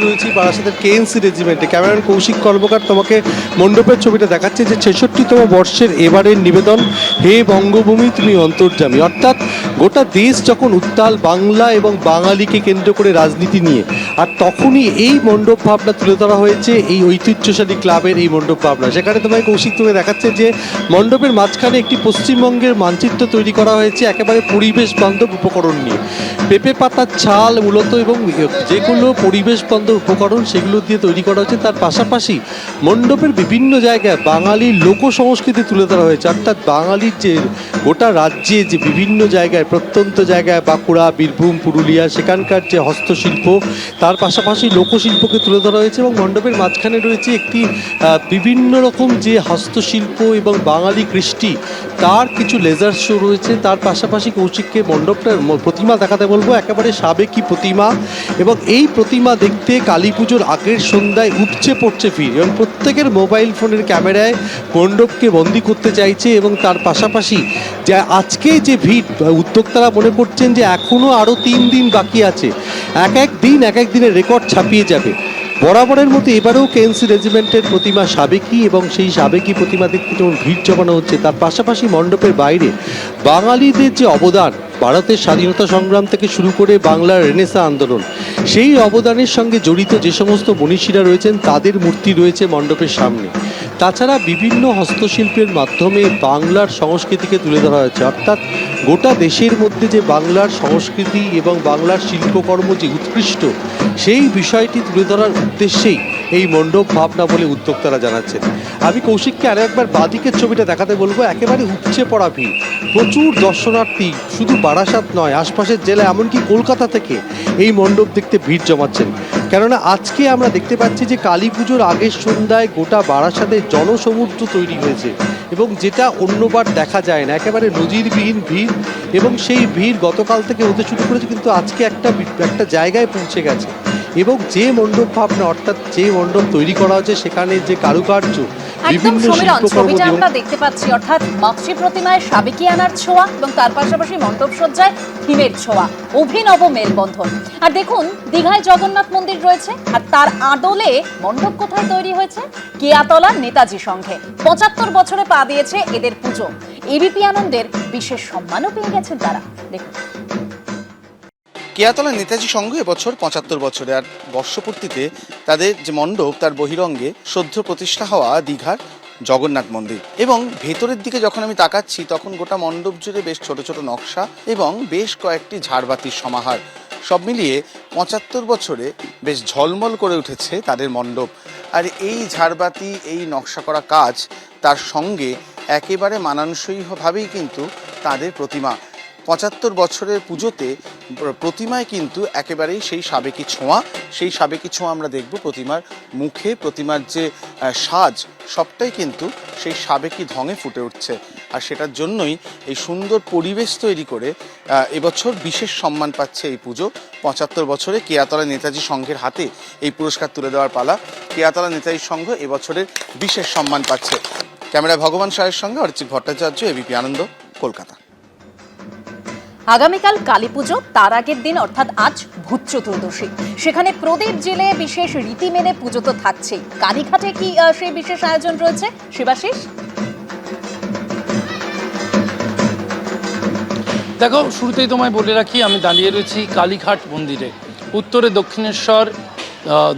to the রয়েছি বারাসাতের KNC রেজিমেন্টে। ক্যামেরাম্যান কৌশিক কর্মকার তোমাকে মণ্ডপের ছবিটা দেখাচ্ছে যে ছেষট্টিতম বর্ষের এবারের নিবেদন। হে বঙ্গভূমি, তুমি অন্তর্জামী অর্থাৎ গোটা দেশ যখন উত্তাল বাংলা এবং বাঙালিকে কেন্দ্র করে রাজনীতি নিয়ে, আর তখনই এই মণ্ডপ ভাবনা তুলে ধরা হয়েছে, এই ঐতিহ্যশালী ক্লাবের এই মণ্ডপ ভাবনা। সেখানে তোমায় কৌশিক তুমি দেখাচ্ছে যে মণ্ডপের মাঝখানে একটি পশ্চিমবঙ্গের মানচিত্র তৈরি করা হয়েছে, একেবারে পরিবেশ বান্ধব উপকরণ নিয়ে। পেঁপে পাতার ছাল মূলত এবং যেগুলো পরিবেশ বান্ধব উপকরণ সেগুলো দিয়ে তৈরি করা হয়েছে তার পাশাপাশি মণ্ডপের বিভিন্ন জায়গায় বাঙালির লোক সংস্কৃতি তুলে ধরা হয়েছে। অর্থাৎ বাঙালির যে গোটা রাজ্যে যে বিভিন্ন জায়গায়, প্রত্যন্ত জায়গায় বাঁকুড়া, বীরভূম, পুরুলিয়া, সেখানকার যে হস্তশিল্প, তার পাশাপাশি লোকশিল্পকে তুলে ধরা হয়েছে এবং মণ্ডপের মাঝখানে রয়েছে একটি বিভিন্ন রকম যে হস্তশিল্প এবং বাঙালি কৃষ্টি, তার কিছু লেজার শো রয়েছে। তার পাশাপাশি কৌশিককে মণ্ডপটার প্রতিমা দেখাতে বলব। একেবারে সাবেকি প্রতিমা এবং এই প্রতিমা দেখতে কালী পুজোর আগের সন্ধ্যায় উপচে পড়ছে ভিড় এবং প্রত্যেকের মোবাইল ফোনের ক্যামেরায় মণ্ডপকে বন্দি করতে চাইছে এবং তার পাশাপাশি যে আজকে যে ভিড় উদ্যোক্তারা মনে করছেন যে এখনও আরও তিন দিন বাকি আছে। এক এক দিন, এক এক দিনের রেকর্ড ছাপিয়ে যাবে। বরাবরের মতো এবারেও কেএনসি রেজিমেন্টের প্রতিমা সাবেকি এবং সেই সাবেকি প্রতিমা দেখতে যেমন ভিড় জমানো হচ্ছে, তার পাশাপাশি মণ্ডপের বাইরে বাঙালিদের যে অবদান, ভারতের স্বাধীনতা সংগ্রাম থেকে শুরু করে বাংলার রেনেসা আন্দোলন। সেই অবদানের সঙ্গে জড়িত যে সমস্ত মনীষীরা রয়েছেন, তাদের মূর্তি রয়েছে মণ্ডপের সামনে। তাছাড়া বিভিন্ন হস্তশিল্পের মাধ্যমে বাংলার সংস্কৃতিকে তুলে ধরা হয়েছে। অর্থাৎ গোটা দেশের মধ্যে যে বাংলার সংস্কৃতি এবং বাংলার শিল্পকর্ম যে উৎকৃষ্ট, সেই বিষয়টি তুলে ধরার উদ্দেশ্যেই এই মণ্ডপ ভাবনা বলে উদ্যোক্তারা জানাচ্ছেন। আমি কৌশিককে আরও একবার বাদিকের ছবিটা দেখাতে বলব। একেবারে উপচে পড়া ভিড়। প্রচুর দর্শনার্থী শুধু বারাসাত নয়, আশপাশের জেলা এমনকি কলকাতা থেকে এই মণ্ডপ দেখতে ভিড় জমাচ্ছেন। কেননা আজকে আমরা দেখতে পাচ্ছি যে কালী পুজোর আগের সন্ধ্যায় গোটা বারাসাতের জনসমুদ্র তৈরি হয়েছে এবং যেটা অন্যবার দেখা যায় না। একেবারে নজিরবিহীন ভিড় এবং সেই ভিড় গতকাল থেকে হতে শুরু করেছে, কিন্তু আজকে একটা একটা জায়গায় পৌঁছে গেছে। এবং যে মণ্ডপ ভাবনা অর্থাৎ যে মণ্ডপ তৈরি করা হচ্ছে সেখানে যে কারুকার্য বিভিন্ন ছবিটা আমরা দেখতে পাচ্ছি অর্থাৎ প্রতিমায় সাবেকি আনার ছোঁয়া এবং তার পাশাপাশি মণ্ডপ সজ্জায় থিমের ছোঁয়া। অভিনব মেলবন্ধন। আর দেখুন দীঘায় জগন্নাথ মন্দির রয়েছে আর তার আদলে মণ্ডপ কোথায় তৈরি হয়েছে? কেয়াতলা নেতাজি সংঘে। পঁচাত্তর বছরে পা দিয়েছে এদের পুজো। এবিপি আনন্দের বিশেষ সম্মানও পেয়ে গেছেন তারা। দেখুন। কেয়াতলা নেতাজি সংঘ এবছর পঁচাত্তর বছরে, আর বর্ষপূর্তিতে তাদের যে মণ্ডপ, তার বহিরঙ্গে সদ্য প্রতিষ্ঠা হওয়া দীঘার জগন্নাথ মন্দির। এবং ভেতরের দিকে যখন আমি তাকাচ্ছি, তখন গোটা মণ্ডপ জুড়ে বেশ ছোট ছোট নকশা এবং বেশ কয়েকটি ঝাড়বাতির সমাহার। সব মিলিয়ে পঁচাত্তর বছরে বেশ ঝলমল করে উঠেছে তাদের মণ্ডপ। আর এই ঝাড়বাতি, এই নকশা করা কাজ তার সঙ্গে একেবারে মানানসইভাবেই কিন্তু তাদের প্রতিমা। পঁচাত্তর বছরের পুজোতে প্রতিমায় কিন্তু একেবারেই সেই সাবেকি ছোঁয়া। সেই সাবেকি ছোঁয়া আমরা দেখব প্রতিমার মুখে, প্রতিমার যে সাজ, সবটাই কিন্তু সেই সাবেকি ঢঙে ফুটে উঠছে। আর সেটার জন্যই এই সুন্দর পরিবেশ তৈরি করে এবছর বিশেষ সম্মান পাচ্ছে এই পুজো। পঁচাত্তর বছরে কেয়াতলা নেতাজি সংঘের হাতে এই পুরস্কার তুলে দেওয়ার পালা কেয়াতলা নেতাজি সংঘ এবছরের বিশেষ সম্মান পাচ্ছে। ক্যামেরায় ভগবান সাহের সঙ্গে অরিজিৎ ভট্টাচার্য এবিপি আনন্দ, কলকাতা। আগামীকাল কালী পুজো, তার আগের দিন অর্থাৎ আজ ভূত চতুর্দশী। সেখানে প্রদীপ জেলে বিশেষ রীতি মেনে পুজো তো থাকছেই। কালীঘাটে কি সেই বিশেষ আয়োজন রয়েছে? শিবাশিস? দেখো, শুরুতেই তোমায় বলে রাখি, আমি দাঁড়িয়ে রয়েছি কালীঘাট মন্দিরে। উত্তরে দক্ষিণেশ্বর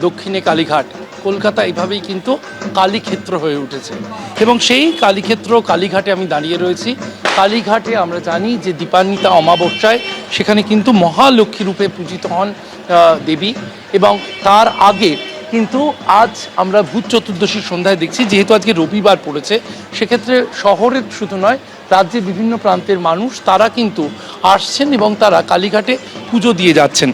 দক্ষিণে কালীঘাট। কলকাতা এইভাবেই কিন্তু কালীক্ষেত্র হয়ে উঠেছে। এবং সেই কালীক্ষেত্র কালীঘাটে আমি দাঁড়িয়ে রয়েছি। কালীঘাটে আমরা জানি যে দীপান্বিতা অমাবস্যায় সেখানে কিন্তু মহালক্ষ্মী রূপে পূজিত হন দেবী। এবং তার আগে কিন্তু আজ আমরা ভূত চতুর্দশীর সন্ধ্যায় দেখছি, যেহেতু আজকে রবিবার পড়েছে, সেক্ষেত্রে শহরের শুধু নয়, রাজ্যের বিভিন্ন প্রান্তের মানুষ তারা কিন্তু আসছেন এবং তারা কালীঘাটে পুজো দিয়ে যাচ্ছেন।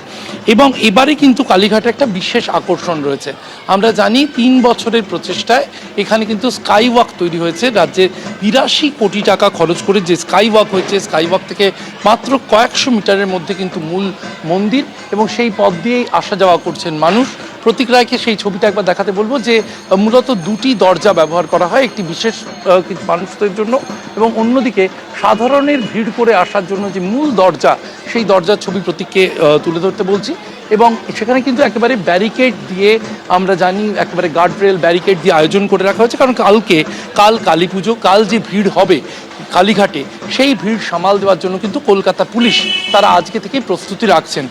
এবং এবারে কিন্তু কালীঘাটে একটা বিশেষ আকর্ষণ রয়েছে। আমরা জানি তিন বছরের প্রচেষ্টায় এখানে কিন্তু স্কাই ওয়াক তৈরি হয়েছে। রাজ্যের বিরাশি কোটি টাকা খরচ করে যে স্কাই ওয়াক হয়েছে স্কাই ওয়াক থেকে মাত্র কয়েকশো মিটারের মধ্যে কিন্তু মূল মন্দির এবং সেই পথ দিয়েই আসা যাওয়া করছেন মানুষ। প্রতীক রায়কে সেই ছবিটা একবার দেখাতে বলব যে মূলত দুটি দরজা ব্যবহার করা হয়, একটি বিশেষ মানুষদের জন্য এবং অন্যদিকে সাধারণের ভিড় করে আসার জন্য যে মূল দরজা, সেই দরজার ছবি প্রতীককে তুলে ধরতে বলছি। এবং সেখানে কিন্তু একেবারে ব্যারিকেড দিয়ে আমরা জানি একেবারে গার্ডরেল ব্যারিকেড দিয়ে আয়োজন করে রাখা হয়েছে। কারণ কালকে, কাল কালী পুজো, কাল যে ভিড় হবে কালীঘাটে, সেই ভিড় সামাল দেওয়ার জন্য কিন্তু কলকাতা পুলিশ তারা আজকে থেকে প্রস্তুতি রাখছেন।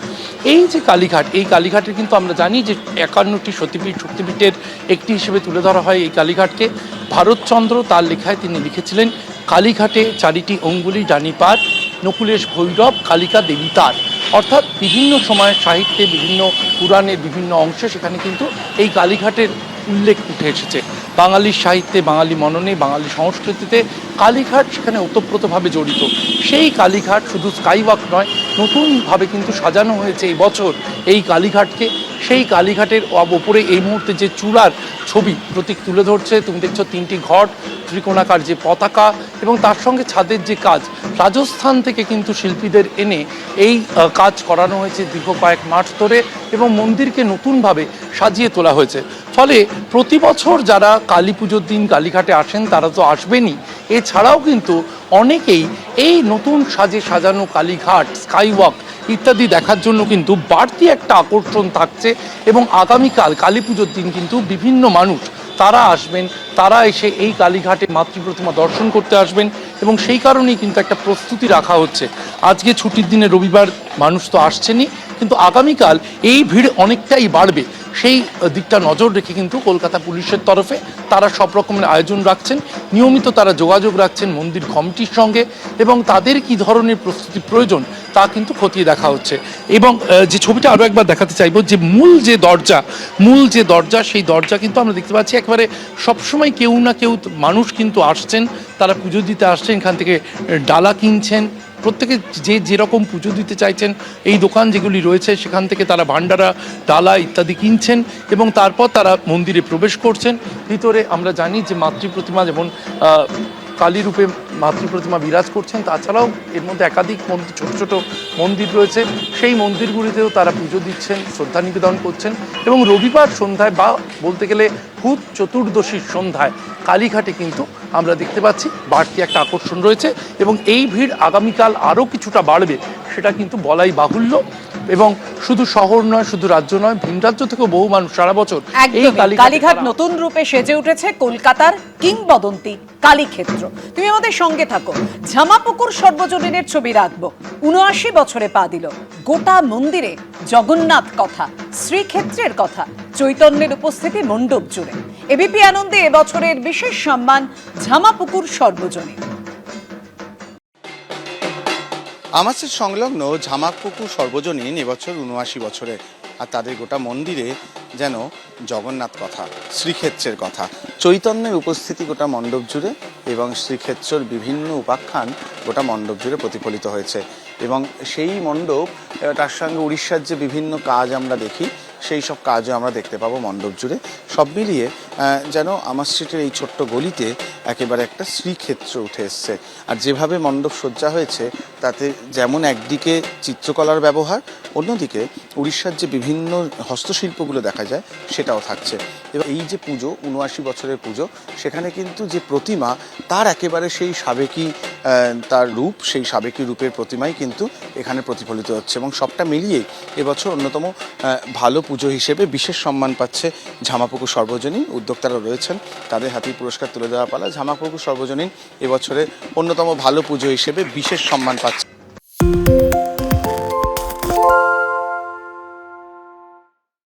এই যে কালীঘাট, এই কালীঘাটের কিন্তু আমরা জানি যে একান্নটি সতীপীঠ শক্তিপীঠের একটি হিসেবে তুলে ধরা হয় এই কালীঘাটকে। ভারতচন্দ্র তার লেখায় তিনি লিখেছিলেন, কালীঘাটে চারিটি অঙ্গুলি ডানি পার, নকুলেশ ভৈরব, কালিকা দেবী তার। অর্থাৎ বিভিন্ন সময়ে সাহিত্যে বিভিন্ন পুরাণের বিভিন্ন অংশে সেখানে কিন্তু এই কালীঘাটের উল্লেখ উঠে এসেছে। বাঙালি সাহিত্যে, বাঙালি মননে, বাঙালি সংস্কৃতিতে কালীঘাট সেখানে ওতপ্রোতভাবে জড়িত। সেই কালীঘাট শুধু স্কাইওয়াক নয় নতুনভাবে কিন্তু সাজানো হয়েছে এই বছর এই কালীঘাটকে। সেই কালীঘাটের ওপরে এই মুহূর্তে যে চূড়ার ছবি প্রতীক তুলে ধরছে, তুমি দেখছ তিনটি ঘট, ত্রিকোণাকার যে পতাকা এবং তার সঙ্গে ছাদের যে কাজ। রাজস্থান থেকে কিন্তু শিল্পীদের এনে এই কাজ করানো হয়েছে দীর্ঘ কয়েক মাস ধরে এবং মন্দিরকে নতুনভাবে সাজিয়ে তোলা হয়েছে। ফলে প্রতি বছর যারা কালী পুজোর দিন কালীঘাটে আসেন, তারা তো আসবেনই। এছাড়াও কিন্তু অনেকেই এই নতুন সাজে সাজানো কালীঘাট স্কাইওয়াক ইত্যাদি দেখার জন্য কিন্তু বাড়তি একটা আকর্ষণ থাকছে এবং আগামীকাল কালী পুজোর দিন কিন্তু বিভিন্ন মানুষ তারা আসবেন, তারা এসে এই কালীঘাটে মাতৃ প্রতিমা দর্শন করতে আসবেন এবং সেই কারণেই কিন্তু একটা প্রস্তুতি রাখা হচ্ছে। আজকে ছুটির দিনে রবিবার মানুষ তো আসছেনই, কিন্তু আগামীকাল এই ভিড় অনেকটাই বাড়বে। সেই দিকটা নজর রেখে কিন্তু কলকাতা পুলিশের তরফে তারা সব রকমের আয়োজন রাখছেন। নিয়মিত তারা যোগাযোগ রাখছেন মন্দির কমিটির সঙ্গে এবং তাদের কি ধরনের প্রস্তুতি প্রয়োজন তা কিন্তু খতিয়ে দেখা হচ্ছে। এবং যে ছবিটা আরও একবার দেখাতে চাইব যে মূল যে দরজা, মূল যে দরজা, সেই দরজা কিন্তু আমরা দেখতে পাচ্ছি একেবারে সবসময় কেউ না কেউ মানুষ কিন্তু আসছেন, তারা পুজো দিতে আসছেন, এখান থেকে ডালা কিনছেন প্রত্যেকে যে যেরকম পুজো দিতে চাইছেন, এই দোকান যেগুলি রয়েছে, সেখান থেকে তারা ভান্ডারা ডালা ইত্যাদি কিনছেন এবং তারপর তারা মন্দিরে প্রবেশ করছেন। ভিতরে আমরা জানি যে মাতৃ প্রতিমা যেমন কালীরূপে কালী রূপে মাতৃ প্রতিমা বিরাজ করছেন। তাছাড়াও এর মধ্যে একাধিক মন্দির, ছোট ছোট মন্দির রয়েছে। সেই মন্দিরগুলিতেও তারা পুজো দিচ্ছেন, শ্রদ্ধা নিবেদন করছেন এবং রবিবার সন্ধ্যায় বা বলতে গেলে ভূত চতুর্দশীর সন্ধ্যায় কালীঘাটে কিন্তু আমরা দেখতে পাচ্ছি বাড়তি একটা আকর্ষণ রয়েছে এবং এই ভিড় আগামীকাল আরও কিছুটা বাড়বে, সেটা কিন্তু বলাই বাহুল্য। এবং শুধু শহর নয় শুধু রাজ্য নয় ভিন রাজ্য থেকেও বহু মানুষ সারা বছর এই কালীঘাট নতুন রূপে সেজে উঠেছে কলকাতার কিংবদন্তি কালীক্ষেত্র। তুমি আমাদের সঙ্গে থাকো। ঝামাপুকুর সর্বজনীনের ছবি রাখব। উনআশি বছরে পা দিল। গোটা মন্দিরে জগন্নাথ কথা শ্রীক্ষেত্রের কথা চৈতন্যের উপস্থিতি মণ্ডপ জুড়ে। এবিপি আনন্দে এবছরের বিশেষ সম্মান ঝামাপুকুর সর্বজনীন। আমাদের সংলগ্ন ঝামাকপুকুর সর্বজনীন এবছর উনআশি বছরের। আর তাদের গোটা মন্দিরে যেন জগন্নাথ কথা, শ্রীক্ষেত্রের কথা, চৈতন্যের উপস্থিতি গোটা মণ্ডপ জুড়ে এবং শ্রীক্ষেত্রর বিভিন্ন উপাখ্যান গোটা মণ্ডপ জুড়ে প্রতিফলিত হয়েছে। এবং সেই মণ্ডপ তার সঙ্গে উড়িষ্যার যে বিভিন্ন কাজ আমরা দেখি, সেই সব কাজও আমরা দেখতে পাবো মণ্ডপ জুড়ে। সব মিলিয়ে যেন আমার স্ট্রিটের এই ছোট্ট গলিতে একেবারে একটা শ্রীক্ষেত্র উঠে এসছে। আর যেভাবে মণ্ডপ সজ্জা হয়েছে তাতে যেমন একদিকে চিত্রকলার ব্যবহার, অন্যদিকে উড়িষ্যার যে বিভিন্ন হস্তশিল্পগুলো দেখা যায় সেটাও থাকছে। এবং এই যে পুজো উনআশি বছরের পুজো, সেখানে কিন্তু যে প্রতিমা, তার একেবারে সেই সাবেকি তার রূপ, সেই সাবেকি রূপের প্রতিমাই কিন্তু এখানে প্রতিফলিত হচ্ছে এবং সবটা মিলিয়ে এবছর অন্যতম ভালো পুজো হিসেবে বিশেষ সম্মান পাচ্ছে ঝামাপুকুর সর্বজনীন উদ্যোক্তারা রয়েছেন। তাদের হাতেই পুরস্কার তুলে দেওয়া পালা। ঝামাপুকুর সর্বজনীন এবছরে অন্যতম ভালো পুজো হিসেবে বিশেষ সম্মান পাচ্ছে Thank you.